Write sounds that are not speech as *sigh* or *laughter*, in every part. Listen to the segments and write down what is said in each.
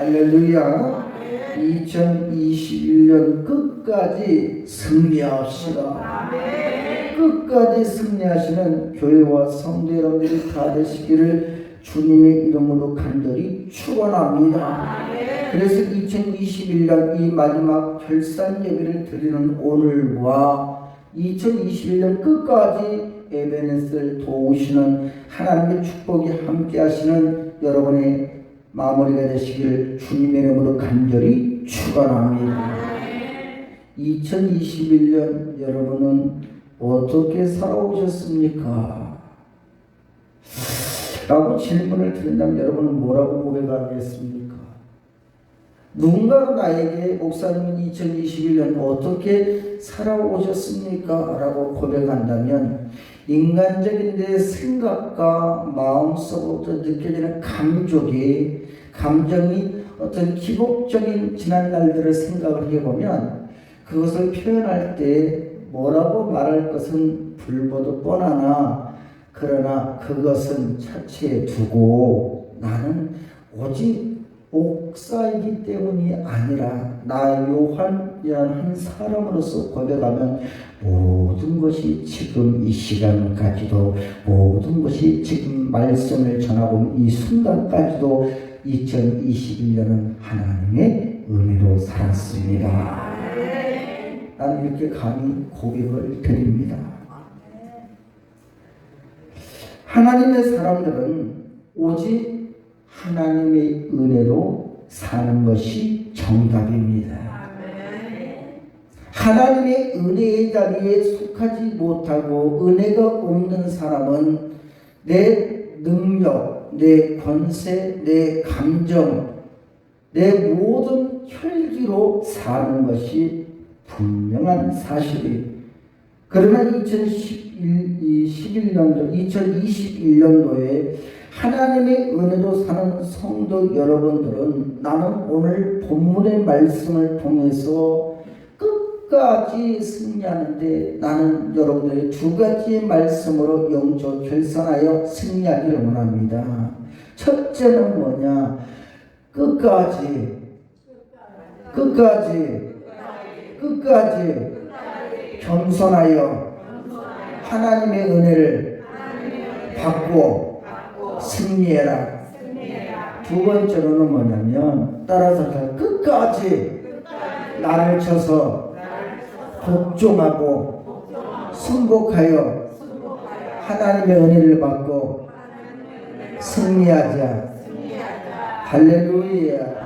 할렐루야. 2021년 끝까지 승리합시다. 끝까지 승리하시는 교회와 성도 여러분들이 다 되시기를 주님의 이름으로 간절히 축원합니다. 그래서 2021년 이 마지막 결산 예배를 드리는 오늘과 2021년 끝까지 에베네스를 도우시는 하나님의 축복이 함께 하시는 여러분의 마무리가 되시기를 주님의 이름으로 간절히 축원합니다. 2021년 여러분은 어떻게 살아오셨습니까? 라고 질문을 드린다면 여러분은 뭐라고 고백하겠습니까? 누군가가 나에게 목사님은 2021년 어떻게 살아오셨습니까? 라고 고백한다면 인간적인 내 생각과 마음속으로부터 느껴지는 감정이 감정이 어떤 기복적인 지난 날들을 생각을 해보면 그것을 표현할 때 뭐라고 말할 것은 불보듯 뻔하나 그러나 그것은 차치에 두고 나는 오직 목사이기 때문이 아니라 나 요한이라는 한 사람으로서 고백하면 모든 것이 지금 이 시간까지도 모든 것이 지금 말씀을 전하고 이 순간까지도 2021년은 하나님의 은혜로 살았습니다. 나는 이렇게 감히 고백을 드립니다. 하나님의 사람들은 오직 하나님의 은혜로 사는 것이 정답입니다. 하나님의 은혜의 자리에 속하지 못하고 은혜가 없는 사람은 내 능력, 내 권세, 내 감정, 내 모든 혈기로 사는 것이 분명한 사실이. 그러나 2011년도, 2021년도에 하나님의 은혜로 사는 성도 여러분들은 나는 오늘 본문의 말씀을 통해서 끝까지 승리하는데 나는 여러분들의 두 가지의 말씀으로 영적 결산하여 승리하기를 원합니다. 첫째는 뭐냐? 끝까지, 끝까지, 끝까지 겸손하여 하나님의 은혜를 받고 승리해라. 두 번째로는 뭐냐면 따라서 끝까지 나를 쳐서 복종하고 순복하여 하나님의 은혜를 받고 승리하자. 할렐루야.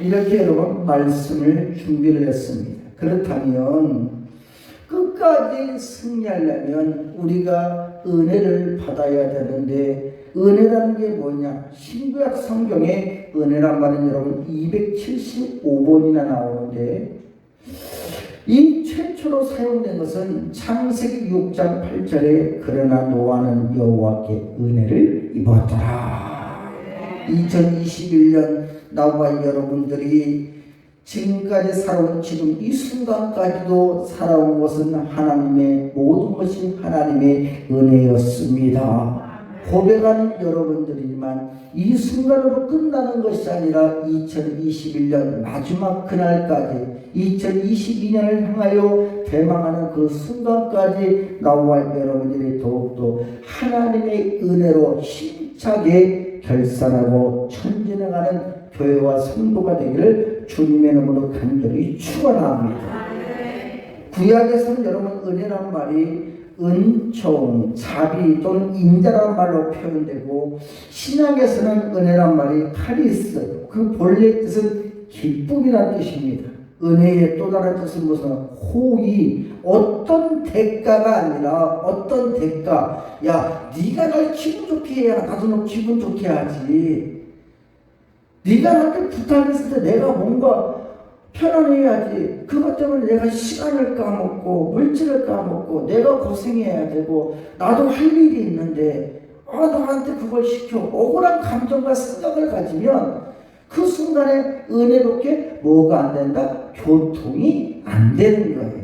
이렇게 여러분 말씀을 준비를 했습니다. 그렇다면 끝까지 승리하려면 우리가 은혜를 받아야 되는데 은혜라는 게 뭐냐? 신구약 성경에 은혜란 말은 여러분 275번이나 나오는데 이 최초로 사용된 것은 창세기 6장 8절에 그러나 노아는 여호와께 은혜를 입었더라. 2021년 나와 여러분들이 지금까지 살아온 지금 이 순간까지도 살아온 것은 하나님의 모든 것이 하나님의 은혜였습니다. 고백하는 여러분들이지만 이 순간으로 끝나는 것이 아니라 2021년 마지막 그날까지 2022년을 향하여 대망하는 그 순간까지 나와 여러분들이 더욱더 하나님의 은혜로 힘차게 결산하고 천진해가는 교회와 성도가 되기를 주님의 이름으로 간절히 축원합니다. 구약에서는 여러분 은혜라는 말이 은총, 자비 또는 인자라는 말로 표현되고 신약에서는 은혜란 말이 카리스, 그 본래 뜻은 기쁨이라는 뜻입니다. 은혜의 또 다른 뜻은 무슨 호의, 어떤 대가가 아니라 어떤 대가. 야, 네가 날 기분 좋게 해야 나도 너 기분 좋게 하지. 네가 나한테 부탁했을 때 내가 뭔가 편안해야지. 그것 때문에 내가 시간을 까먹고 물질을 까먹고 내가 고생해야 되고 나도 할 일이 있는데 아 나한테 그걸 시켜 억울한 감정과 생각을 가지면 그 순간에 은혜롭게 뭐가 안 된다? 교통이 안 되는 거예요.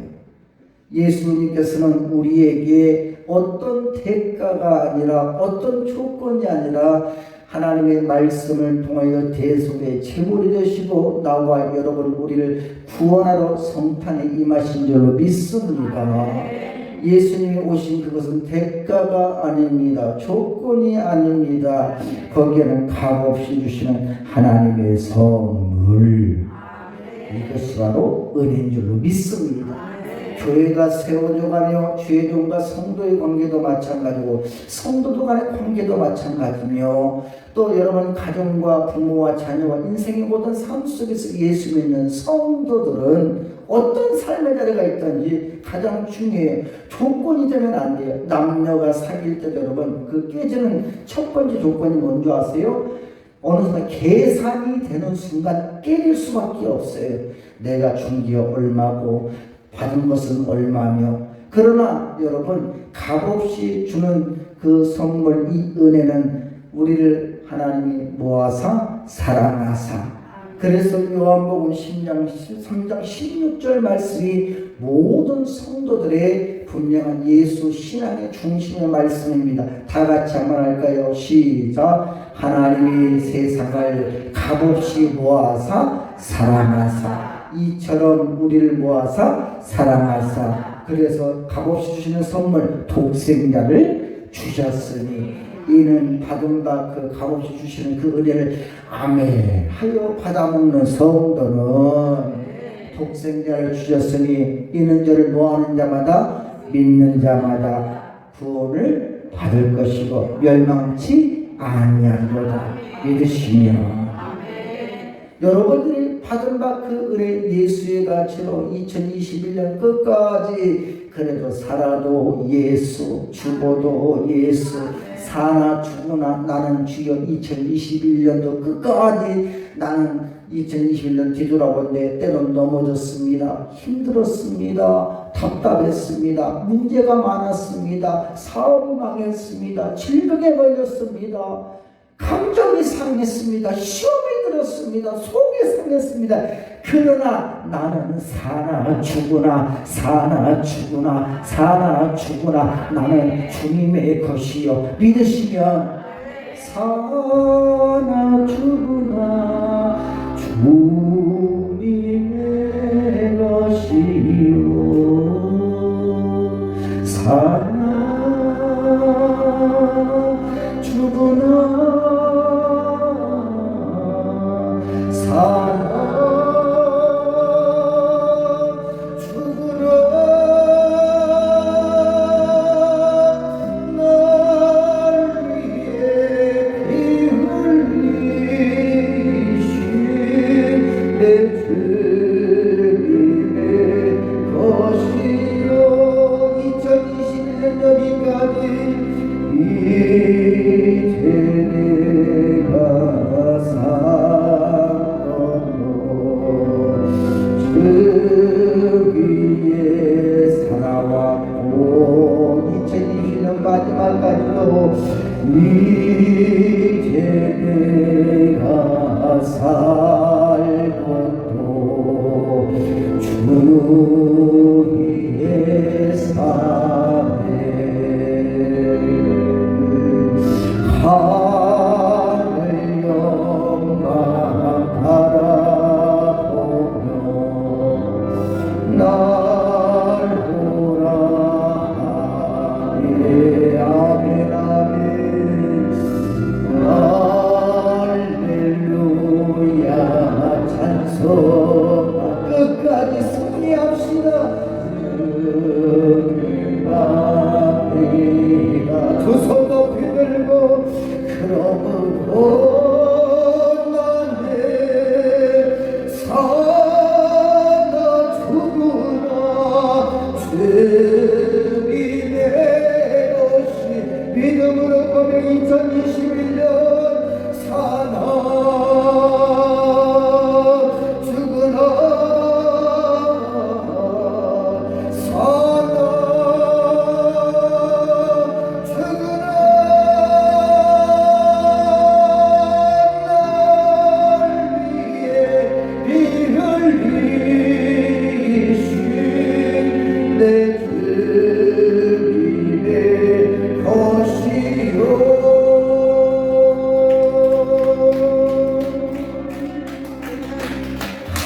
예수님께서는 우리에게 어떤 대가가 아니라 어떤 조건이 아니라 하나님의 말씀을 통하여 대속의 제물이 되시고 나와 여러분 우리를 구원하러 성탄에 임하신 줄로 믿습니다. 예수님이 오신 그것은 대가가 아닙니다. 조건이 아닙니다. 거기에는 값없이 주시는 하나님의 선물. 이것이 바로 은혜인 줄로 믿습니다. 교회가 세워져가며 주의 종과 성도의 관계도 마찬가지고 성도도 간의 관계도 마찬가지며 또 여러분 가정과 부모와 자녀와 인생의 모든 삶 속에서 예수 믿는 성도들은 어떤 삶의 자리가 있든지 가장 중요해요. 조건이 되면 안 돼요. 남녀가 사귈 때 여러분 그 깨지는 첫 번째 조건이 뭔지 아세요? 어느 순간 계산이 되는 순간 깨질 수밖에 없어요. 내가 준 게 얼마고 받은 것은 얼마며 그러나 여러분 값없이 주는 그 선물 이 은혜는 우리를 하나님이 모아서 사랑하사 그래서 요한복음 10장 3장 16절 말씀이 모든 성도들의 분명한 예수 신앙의 중심의 말씀입니다. 다 같이 한번 할까요? 시작. 하나님이 세상을 값없이 모아서 사랑하사 이처럼 우리를 모아서 사랑하사 그래서 값없이 주시는 선물 독생자를 주셨으니 이는 받은 바 그 값없이 주시는 그 은혜를 아멘 하여 받아먹는 성도는 독생자를 주셨으니 이는 저를 모하는 자마다 믿는 자마다 구원을 받을 것이고 멸망치 아니하리로다. 믿으시며. 여러분들이 받은 바 그 은혜 예수의 가치로 2021년 끝까지 그래도 살아도 예수 죽어도 예수 사나 죽으나 나는 주여 2021년도 끝까지 나는 2021년 뒤돌아본데 때론 넘어졌습니다. 힘들었습니다. 답답했습니다. 문제가 많았습니다. 사업이 망했습니다. 질병에 걸렸습니다. 감정이 상했습니다. 시험이 들었습니다. 속이 상했습니다. 그러나 나는 사나 죽으나 사나 죽으나 사나 죽으나 나는 주님의 것이요 믿으시면 사나 죽으나 주님의 것이요 사나 죽으나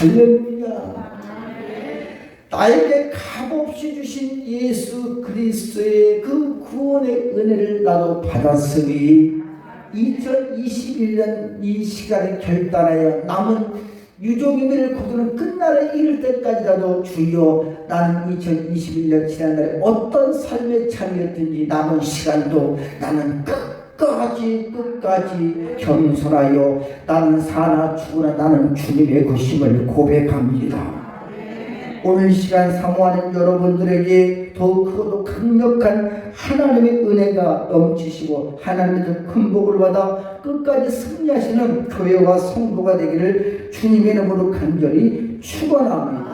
할렐루야. 나에게 값없이 주신 예수 그리스도의 그 구원의 은혜를 나도 받았으니 2021년 이 시간에 결단하여 남은 유종인들을 거두는 끝날에 이를 때까지라도 주여 나는 2021년 지난날에 어떤 삶의 참이었든지 남은 시간도 나는 끝 까지 끝까지 겸손하여 나는 사나 죽으나 나는 주님의 것임을 고백합니다. 오늘 시간 사모하는 여러분들에게 더욱 크고 강력한 하나님의 은혜가 넘치시고 하나님의 큰 복을 받아 끝까지 승리하시는 교회와 성도가 되기를 주님의 이름으로 간절히 축원합니다.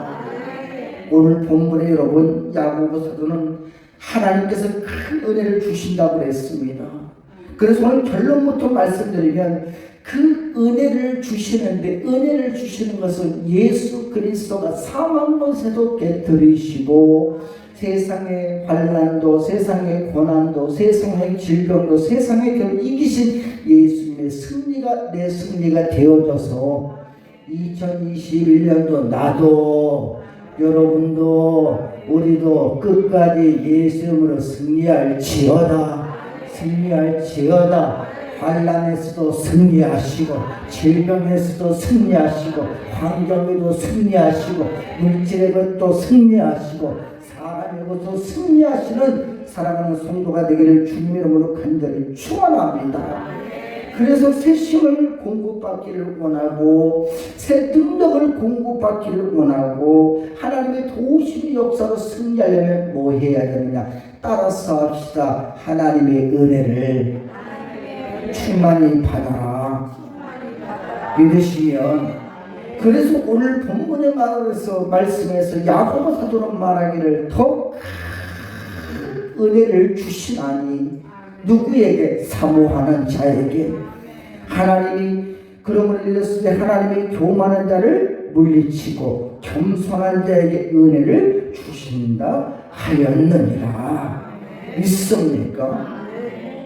오늘 본문에 여러분 야고보 사도는 하나님께서 큰 은혜를 주신다고 했습니다. 그래서 오늘 결론부터 말씀드리면 그 은혜를 주시는데 은혜를 주시는 것은 예수 그리스도가 사망 것에도 깨뜨리시고 세상의 환란도 세상의 고난도 세상의 질병도 세상의 그 이기신 예수님의 승리가 내 승리가 되어져서 2021년도 나도 여러분도 우리도 끝까지 예수님으로 승리할지어다 승리할지어다 환란에서도 승리하시고 질병에서도 승리하시고 환경에도 승리하시고 물질의 것도 승리하시고 사람의 것도 승리하시는 사랑하는 성도가 되기를 주님의 이름으로 간절히 축원합니다. 그래서 새 힘을 공급받기를 원하고 새 능력을 공급받기를 원하고 하나님의 도우심의 역사로 승리하려면 뭐 해야 되느냐 따라서 합시다. 하나님의 은혜를 충만히 받아라. 믿으시면 그래서 오늘 본문의 말에서 말씀에서 야고보 사도는 말하기를 더 은혜를 주시나니 누구에게? 사모하는 자에게. 하나님이 그러므로 일렀을 때 하나님이 교만한 자를 물리치고 겸손한 자에게 은혜를 주신다 하였느니라 믿습니까?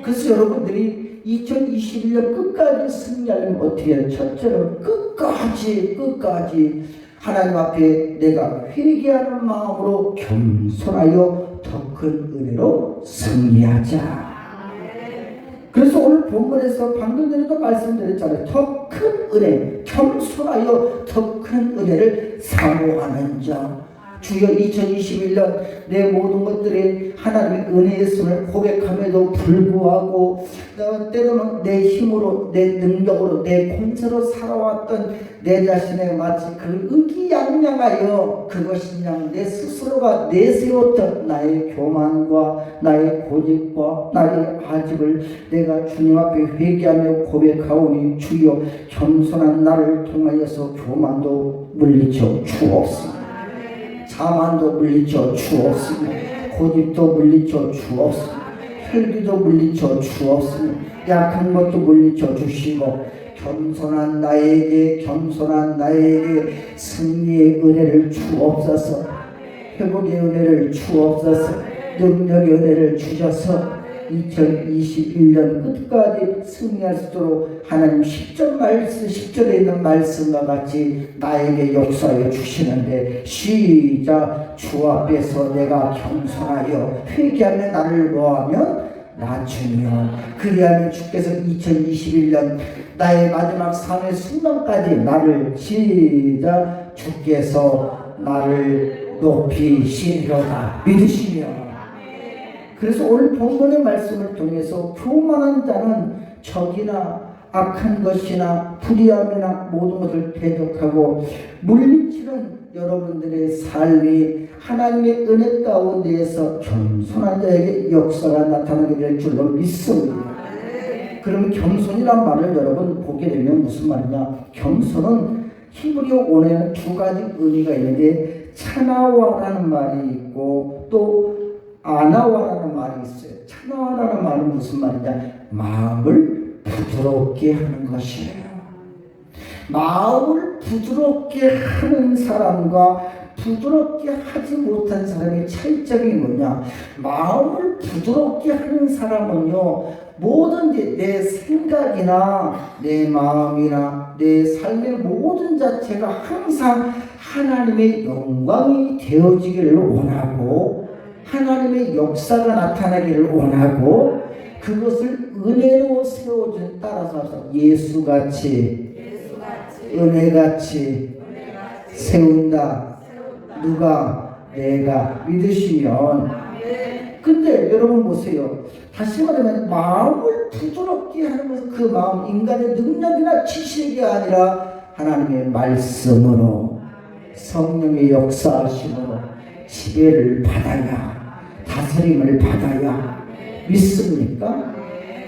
그래서 여러분들이 2021년 끝까지 승리하려면 어떻게 해요? 첫째로 끝까지 끝까지 하나님 앞에 내가 회개하는 마음으로 겸손하여 더 큰 은혜로 승리하자. 그래서 오늘 본문에서 방금 전에도 말씀드렸잖아요. 더 큰 은혜, 겸손하여 더 큰 은혜를 사모하는 자. 주여 2021년 내 모든 것들이 하나님의 은혜였음을 고백함에도 불구하고 어, 때로는 내 힘으로 내 능력으로 내 공세로 살아왔던 내 자신에 마치 그 의기양양하여 그것이 그냥 내 스스로가 내세웠던 나의 교만과 나의 고집과 나의 아집을 내가 주님 앞에 회개하며 고백하오니 주여 겸손한 나를 통하여서 교만도 물리쳐 주옵소서 자만도 물리쳐 주옵시며 고집도 물리쳐 주옵시며 혈기도 물리쳐 주옵시며 약한 것도 물리쳐 주시고 겸손한 나에게 겸손한 나에게 승리의 은혜를 주옵소서. 회복의 은혜를 주옵소서. 능력의 은혜를 주셔서 2021년 끝까지 승리할 수 있도록 하나님 10절 말씀 10절에 있는 말씀과 같이 나에게 역사해 주시는데 시작! 주 앞에서 내가 겸손하여 회개하며 나를 뭐하면 낮추며 그리하면 주께서 2021년 나의 마지막 삶의 순간까지 나를 시작! 주께서 나를 높이시려다 믿으시며 그래서 오늘 본문의 말씀을 통해서 교만한 자는 적이나 악한 것이나 불의함이나 모든 것을 대적하고 물리치는 여러분들의 삶이 하나님의 은혜 가운데에서 겸손한 자에게 역사가 나타나게 될 줄로 믿습니다. 그러면 겸손이란 말을 여러분 보게 되면 무슨 말이냐? 겸손은 히브리어 원에는 두 가지 의미가 있는데 차나와라는 말이 있고 또 아나와라는 말이 있어요. 차나와라는 말은 무슨 말이냐? 마음을 부드럽게 하는 것이에요. 마음을 부드럽게 하는 사람과 부드럽게 하지 못한 사람의 차이점이 뭐냐? 마음을 부드럽게 하는 사람은요, 뭐든지 내 생각이나 내 마음이나 내 삶의 모든 자체가 항상 하나님의 영광이 되어지기를 원하고 하나님의 역사가 나타나기를 원하고 그것을 은혜로 세워준 따라서 예수같이 은혜같이 세운다. 누가? 내가 믿으시면. 근데 여러분 보세요. 다시 말하면 마음을 부드럽게 것은 그 마음 인간의 능력이나 지식이 아니라 하나님의 말씀으로 성령의 역사하심으로 지배를 받아야 다스림을 받아야 믿습니까?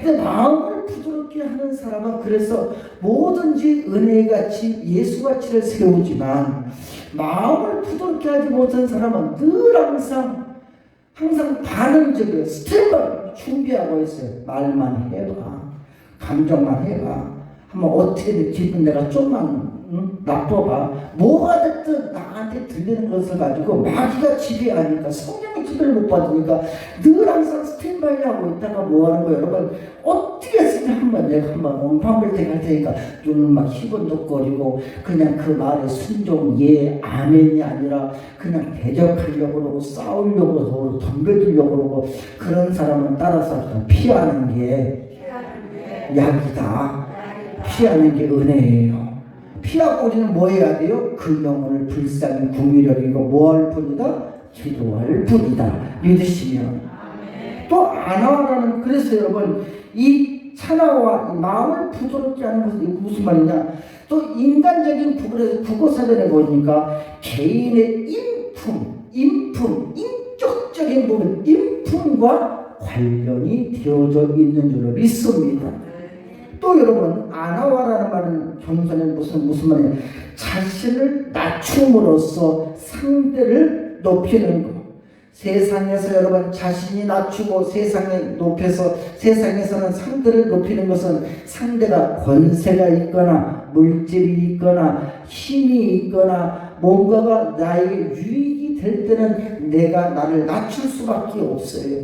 근데 마음을 부드럽게 하는 사람은 그래서 뭐든지 은혜같이 예수같이를 세우지만 마음을 부드럽게 하지 못한 사람은 늘 항상 항상 반응적이에요. 스탠바이 준비하고 있어요. 말만 해봐. 감정만 해봐. 한번 어떻게든 기분 내가 좀만 응? 나빠봐. 뭐가 됐든 나한테 들리는 것을 가지고 마귀가 지배하니까 성령의 지배를 못 받으니까 늘 항상 스탠바이 하고 있다가 뭐 하는 거예요. 여러분 어떻게 했으면 한번 내가 한번 엉팡불탱 할 테니까 눈을 막 희번덕거리고 그냥 그 말에 순종 예 아멘이 아니라 그냥 대적하려고 그러고 싸우려고 그러고 덤벼들려고 그러고 그런 사람은 따라서 피하는 게 약이다. 피하는 게 은혜예요. 피하고 우리는 뭐 해야 돼요? 그 영혼을 불쌍히 궁일여기고 뭐할 뿐이다? 기도할 뿐이다. 믿으시면. 또 안화라는 그래서 여러분 이 찬화와 이 마음을 부드럽게 하는 것은 무슨 말이냐? 또 인간적인 부분에서 국어사전에 보니까 개인의 인품, 인품, 인격적인 부분, 인품과 관련이 되어져 있는 줄로 믿습니다. 또 여러분 아나와라는 말은 경선은 무슨 무슨 말이냐? 자신을 낮춤으로써 상대를 높이는 것. 세상에서 여러분 자신이 낮추고 세상에 높여서 세상에서는 상대를 높이는 것은 상대가 권세가 있거나 물질이 있거나 힘이 있거나 뭔가가 나에게 유익이 될 때는 내가 나를 낮출 수밖에 없어요.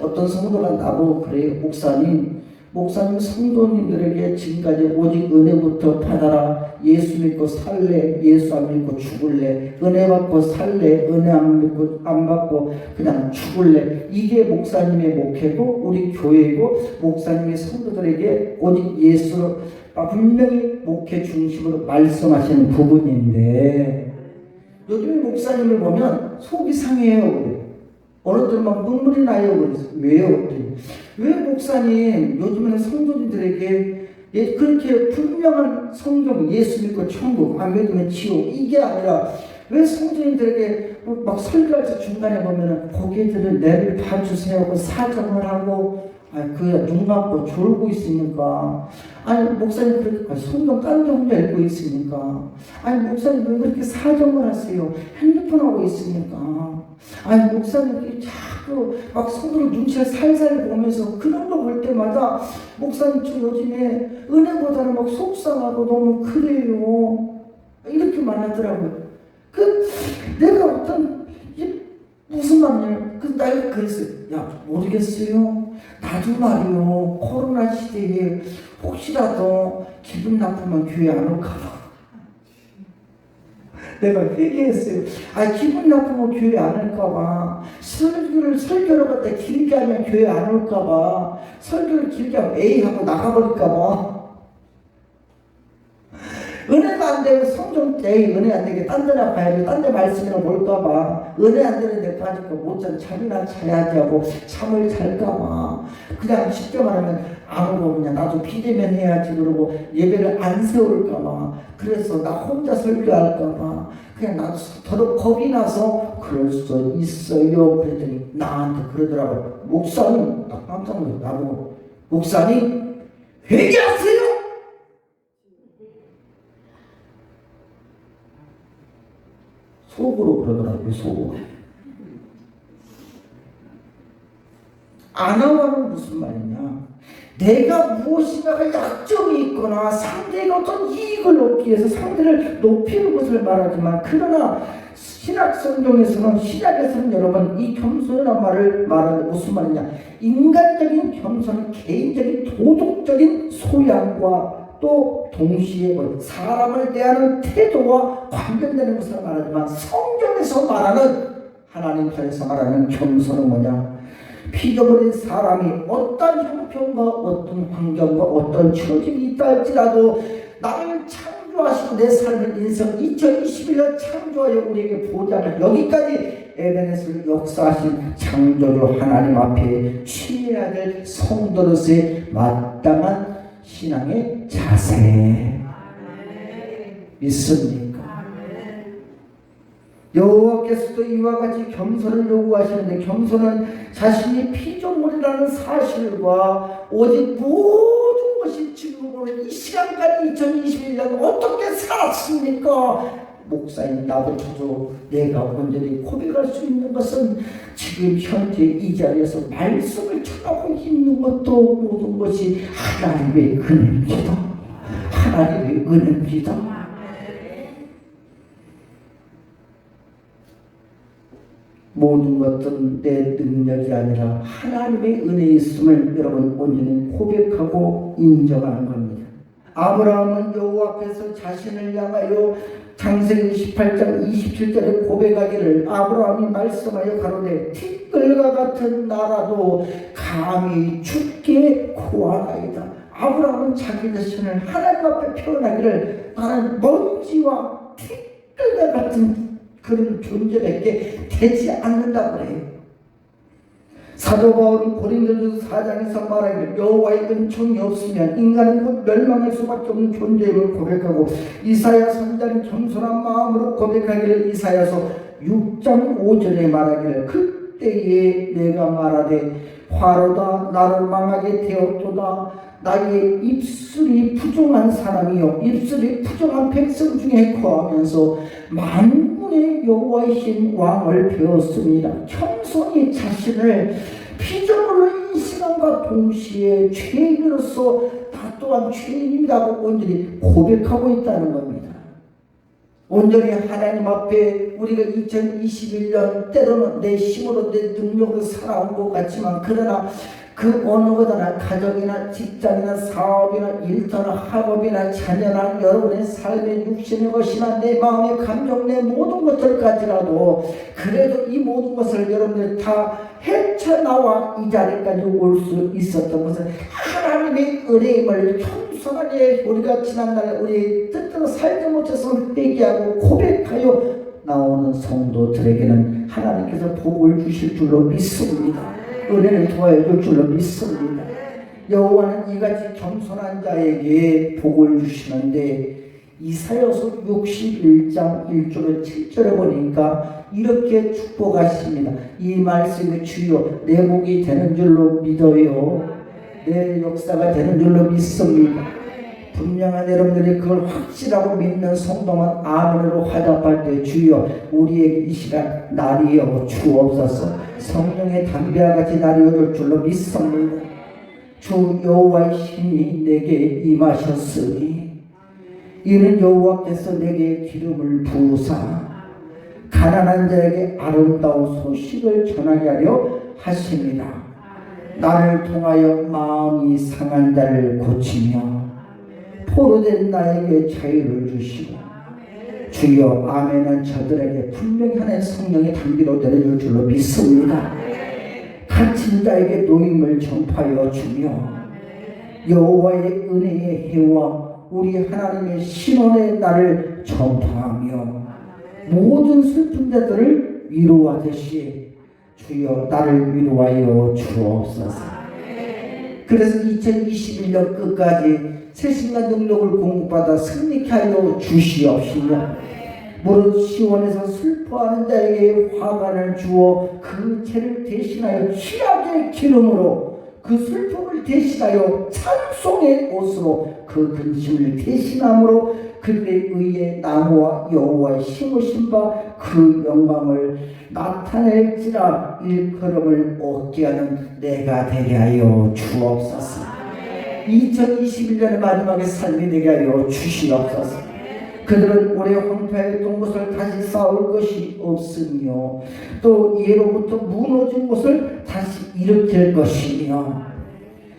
어떤 성도가 나보고 그래요. 목사님, 목사님 성도님들에게 지금까지 오직 은혜부터 받아라. 예수 믿고 살래. 예수 안 믿고 죽을래. 은혜 받고 살래. 은혜 안 믿고 안 받고 그냥 죽을래. 이게 목사님의 목회고 우리 교회고 목사님의 성도들에게 오직 예수 분명히 목회 중심으로 말씀하시는 부분인데 요즘에 목사님을 보면 속이 상해요. 어느들 막 눈물이 나요. 그래서 왜요? 왜 목사님 요즘에는 성도들에게 예, 그렇게 분명한 성경 예수 믿고 천국 안 믿으면 지옥 이게 아니라 왜 성도님들에게 막 설교할 때 중간에 보면은 고개들을 내를 봐주세요 사정을 하고 아니 그야 눈 감고 졸고 있으니까. 아니 목사님 그렇게 성경 딴 데 혼자 읽고 있으니까. 아니 목사님 왜 그렇게 사정을 하세요? 핸드폰 하고 있으니까. 아니 목사님 자꾸 막 성도를 눈치를 살살 보면서 그런 거 볼 때마다 목사님 저 요즘에 은혜보다는 막 속상하고 너무 그래요. 이렇게 말하더라고요. 그 내가 어떤 이 무슨 말이냐 그 내가 그랬어요. 야 모르겠어요 나도 말이요. 코로나 시대에 혹시라도 기분 나쁘면 교회 안 올까봐 *laughs* 내가 회개했어요. 아 기분 나쁘면 교회 안 올까봐. 설교를 설교를 갖다 길게 하면 교회 안 올까봐. 설교를 길게 하면 에이 하고 나가버릴까봐 은혜가 안 되면 성경 때 은혜 안 되게 딴 데나 봐야지 딴 데 말씀이나 볼까봐. 은혜 안 되는데 가니까 못자 잠이나 자야지 하고 잠을 잘까봐. 그냥 쉽게 말하면 아무도 그냥 나도 비대면 해야지 그러고 예배를 안 세울까봐. 그래서 나 혼자 설교할까봐. 그냥 나도 더러 겁이 나서 그럴 수 있어요. 그랬더니 나한테 그러더라고요 목사님 나 깜짝 놀랐어. 나보고. 목사님 회개하세요 속으로 그러더라고요, 속으로. 아나와는 무슨 말이냐? 내가 무엇인가가 약점이 있거나 상대가 어떤 이익을 얻기 위해서 상대를 높이는 것을 말하지만 그러나 신약 성경에서는 신약에서는 여러분 이 겸손이라는 말을 말하는 무슨 말이냐? 인간적인 겸손은 개인적인 도덕적인 소양과 또 동시에 뭐 사람을 대하는 태도와 관련되는 것을 말하지만 성경에서 말하는 하나님 편에서 말하는 겸손은 뭐냐? 피조물인 사람이 어떤 형편과 어떤 환경과 어떤 처짐이 있다 할지라도 나를 창조하시고 내 삶의 인생 2021년 창조하여 우리에게 보장을 여기까지 에베네스를 역사하신 창조주 하나님 앞에 될 성도로서의 마땅한 신앙의 자세 믿습니까? 여호와께서도 이와 같이 겸손을 요구하시는데 겸손은 자신이 피조물이라는 사실과 오직 모든 것이 지금 보는 이 시간까지 2021년 어떻게 살았습니까? 목사님 나부터도 내가 온전히 고백할 수 있는 것은 지금 현재 이 자리에서 말씀을 있는 것도 모든 것이 하나님의 은혜입니다. 하나님의 은혜입니다. 모든 것들은 내 능력이 아니라 하나님의 은혜에 있음을 여러분 온전히 고백하고 인정하는 겁니다. 아브라함은 여호와 앞에서 자신을 향하여 창세기 18장 27절에 고백하기를 아브라함이 말씀하여 가로되 티끌과 같은 나라도 감히 죽게 구하나이다. 아브라함은 자기 자신을 하나님 앞에 표현하기를 나는 먼지와 티끌과 같은 그런 존재밖에 되지 않는다고 그래요. 사도 바울은 고린도전서 4장에서 말하기를 여호와의 은총이 없으면 인간은 곧 멸망할 수밖에 없는 존재임을 고백하고 이사야 3장의 겸손한 마음으로 고백하기를 이사야서 6장 5절에 말하기를 그 때에 내가 말하되 화로다 나를 망하게 되었도다 나의 입술이 부정한 사람이요 입술이 부정한 백성 중에 거하면서 만군의 여호와이신 왕을 배웠습니다. 겸손히 자신을 피조물로 인식함과 동시에 죄인으로서 나 또한 죄인이라고 온전히 고백하고 있다는 겁니다. 온전히 하나님 앞에 우리가 2021년 때로는 내 힘으로 내 능력으로 살아온 것 같지만 그러나 그 어느 것이나 가정이나 직장이나 사업이나 일터나 학업이나 자녀나 여러분의 삶의 육신의 것이나 내 마음의 감정 내 모든 것들까지라도 그래도 이 모든 것을 여러분들 다 헤쳐나와 이 자리까지 올 수 있었던 것은 하나님의 은혜임을 겸손하게 우리가 지난날에 우리 뜻대로 살지 못해서 회개하고 고백하여 나오는 성도들에게는 하나님께서 복을 주실 줄로 믿습니다. 은혜를 줄 줄로 믿습니다. 여호와는 이같이 겸손한 자에게 복을 주시는데 이사여서 61장 1절에 7절에 보니까 이렇게 축복하십니다. 이 말씀이 주여 내 복이 되는 줄로 믿어요. 내 역사가 되는 줄로 믿습니다. 분명한 여러분들이 그걸 확실하고 믿는 성도만 아멘으로 화답할 때 주여 우리에게 이 시간 날이여 주옵소서 성령의 담배와 같이 날이어 줄 줄로 믿습니다. 주 여호와의 신이 내게 임하셨으니 이는 여호와께서 내게 기름을 부으사 가난한 자에게 아름다운 소식을 전하게 하려 하십니다. 나를 통하여 마음이 상한 자를 고치며 포로된 나에게 자유를 주시고 주여 아멘은 저들에게 하나의 성령의 담비로 내려줄 줄로 믿습니다. 갇힌 자에게 노임을 전파하여 주며 여호와의 은혜의 해와 우리 하나님의 신원의 날을 전파하며 모든 슬픈 자들을 위로하듯이 주여 나를 위로하여 주옵소서. 그래서 2021년 끝까지 세신과 능력을 공급받아 승리케 하여 주시옵시며 무릇 시원에서 슬퍼하는 자에게 화관을 주어 그 죄를 대신하여 희락의 기름으로 그 슬픔을 대신하여 찬송의 옷으로 그 근심을 대신함으로 그들의 의의 나무와 여호와의 심으신 바 그 영광을 나타낼지라 일컬음을 얻게 하는 내가 되게 하여 주옵소서. 2021년의 마지막에 삶이 되게 하여 주시옵소서. 그들은 올해 황폐했던 것을 다시 쌓을 것이 없으며 또 예로부터 무너진 것을 다시 일으킬 것이며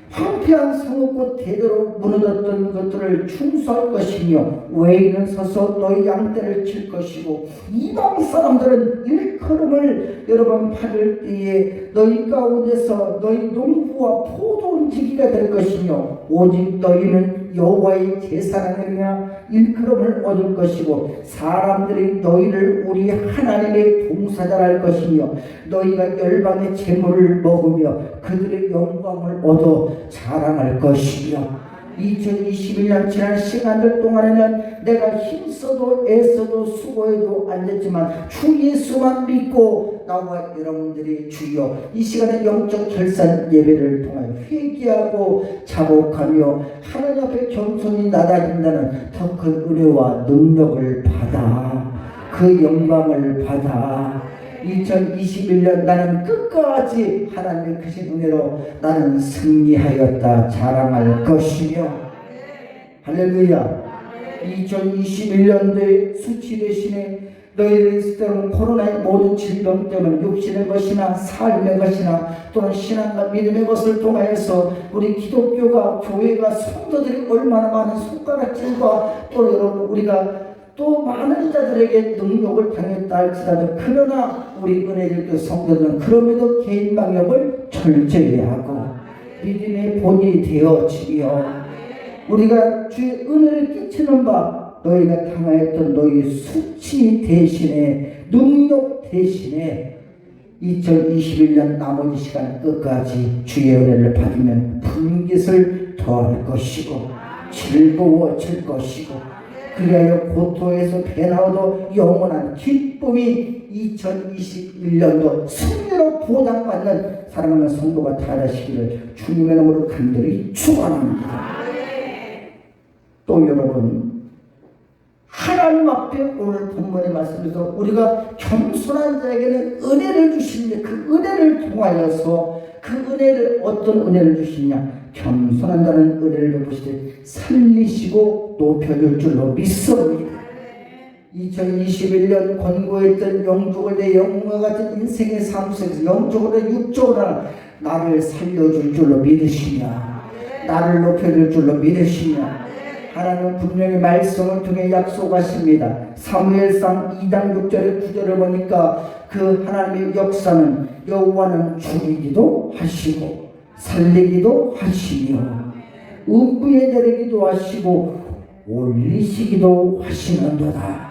황폐한 성읍과 대대로 무너졌던 것들을 충수할 것이며 외인은 서서 너희 양떼를 칠 것이고 이방 사람들은 일컬음을 여러분 받을 때에 너희 가운데서 너희 농부와 포도원지기가 될 것이며 오직 너희는 여호와의 제사장이냐 일컬음을 얻을 것이고 사람들이 너희를 우리 하나님의 봉사자랄 것이며 너희가 열방의 재물을 먹으며 그들의 영광을 얻어 자랑할 것이며 2021년 지난 시간들 동안에는 내가 힘써도 애써도 수고해도 안 됐지만 주 예수만 믿고 나와 여러분들이 주여 이 시간에 영적 결산 예배를 통하여 회개하고 자복하며 하나님 앞에 겸손히 나다진다는 더 큰 은혜와 능력을 받아 그 영광을 받아 2021년 나는 끝까지 하나님의 크신 은혜로 나는 승리하였다. 자랑할 것이며. 할렐루야. 2021년도에 수치 대신에 너희를 때로는 코로나의 모든 질병 때문에 육신의 것이나 삶의 것이나 또는 신앙과 믿음의 것을 통하여서 우리 기독교가 교회가 성도들이 얼마나 많은 손가락질과 또 여러분 우리가 또 많은 자들에게 능력을 당했다 할지라도 그러나 우리 은혜교회 성도들은 그럼에도 개인 방역을 철저히 하고 믿음의 본이 되어지며 우리가 주의 은혜를 끼치는 바 너희가 당하였던 너희 수치 대신에 능력 대신에 2021년 나머지 시간 끝까지 주의 은혜를 받으면 분깃을 더할 것이고 즐거워질 것이고 그리하여 고토에서 배나오도 영원한 기쁨이 2021년도 승리로 보장받는 사랑하는 성도가 다하시기를 주님의 이름으로 간절히 축원합니다. 또 여러분 하나님 앞에 오늘 본문의 말씀에서 우리가 겸손한 자에게는 은혜를 주시는데 그 은혜를 통하여서 그 은혜를 어떤 은혜를 주시냐 겸손한 자는 은혜를 베푸시되 살리시고 높여줄 줄로 믿습니다 2021년 권고했던 영적을 내 영웅과 같은 인생의 삶 속에서 영적으로 육적으로 나를 살려줄 줄로 믿으시냐 나를 높여줄 줄로 믿으시냐 하나님은 분명히 말씀을 통해 약속하십니다. 사무엘상 2장 6절의 9절을 보니까 그 하나님의 역사는 여호와는 죽이기도 하시고 살리기도 하시며 음부에 내리기도 하시고 올리시기도 하시는도다.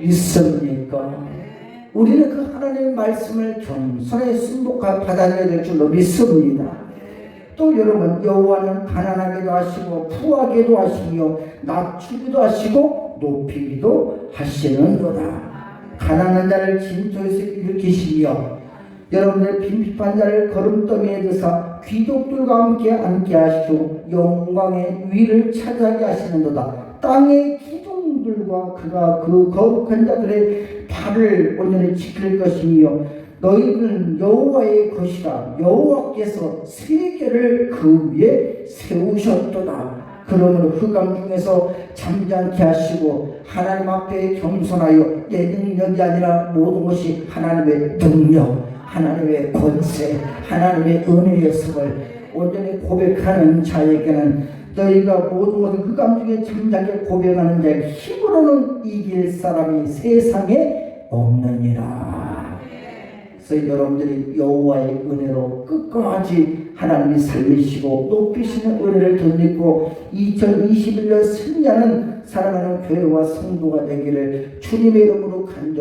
믿습니까? 우리는 그 하나님의 말씀을 겸손히 순복하 받아들여야 될 줄로 믿습니다. 또 여러분 여호와는 가난하게도 하시고 부하게도 하시며 낮추기도 하시고 높이기도 하시는도다. 가난한 자를 진토에서 일으키시며 여러분들 빈핍한 자를 걸음더미에 드사 귀족들과 함께 앉게 하시고 영광의 위를 차지하게 하시는도다. 땅의 기둥들과 그가 그 거룩한 자들의 발을 온전히 지킬 것이며 너희는 여호와의 것이다. 여호와께서 세계를 그 위에 세우셨도다. 그러므로 흑암 중에서 잠잠케 하시고 하나님 앞에 겸손하여 내 능력이 아니라 모든 것이 하나님의 능력, 하나님의 권세, 하나님의 은혜였음을 온전히 고백하는 자에게는 너희가 모든 것을 흑암 중에 잠잠게 고백하는 자의 힘으로는 이길 사람이 세상에 없느니라. 그래서 여러분들이 여호와의 은혜로 끝까지 하나님이 살리시고 높이시는 은혜를 덧입고 2021년 승리하는 사랑하는 교회와 성도가 되기를 주님의 이름으로 간절히